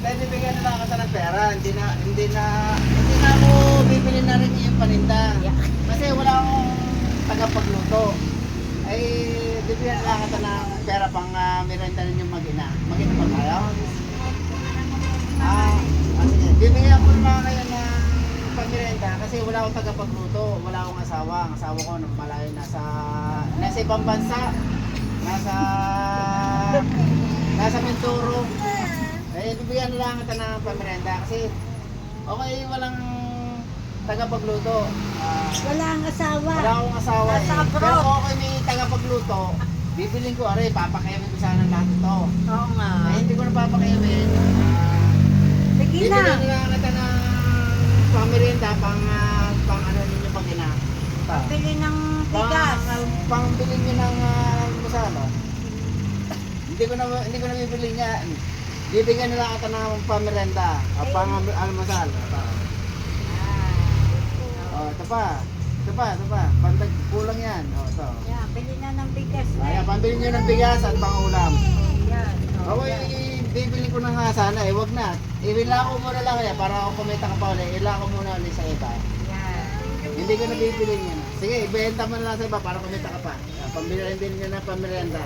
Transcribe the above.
Dahil bibigyan na lang kita ng pera, hindi na, hindi na, hindi na ako bibili na rin yung paninda. Kasi wala akong tagapagluto. Ay, bibigyan na lang kita ng pera pang uh, merenda ninyong mag-ina. Mag-ina pa tayo? Ah, ah, sige. Bibigyan ko na kayo ng pangmerenda kasi wala akong tagapagluto, wala akong asawa. Ang asawa ko nung malayo nasa nasa ibang bansa. Nasa nasa Mindoro. Bibigyan na lang kita ng pangmerenda kasi okay, walang tagapagluto. Ah, Wala ang asawa. wala akong asawa Nasa eh. abroad. Pero kung ako may tagapagluto, bibiling ko, aray, papakayamin ko sana lahat ito. Oo nga. Eh, hindi ko na papakayamin. Ah, Sige na. nila kita ng pamerienda pang ah, pang ano ninyo pag ina. Pa. Bili ng bigas. pang bili niyo ng uh, masala. hindi ko na hindi ko na bibili niya. Bibigyan nila kita ng pamerienda, uh, pang almusal. Pa. Oh, ito pa. Ito pa, ito pa. Pandag kulang yan. Oh, ito. Yan, bili na ng bigas. Kaya pambili niyo ng bigas at pangulam. Yan. yan. eh, bibili ko na nga sana eh, wag na. Ibila ko muna lang kaya para ako kumita ka pa ulit. Ila ko muna ulit sa iba. Yan. Hindi ko na bibili niya. Sige, ibenta mo na lang sa iba para kumita ka pa. Ah, Pambili din niya na pamerienda.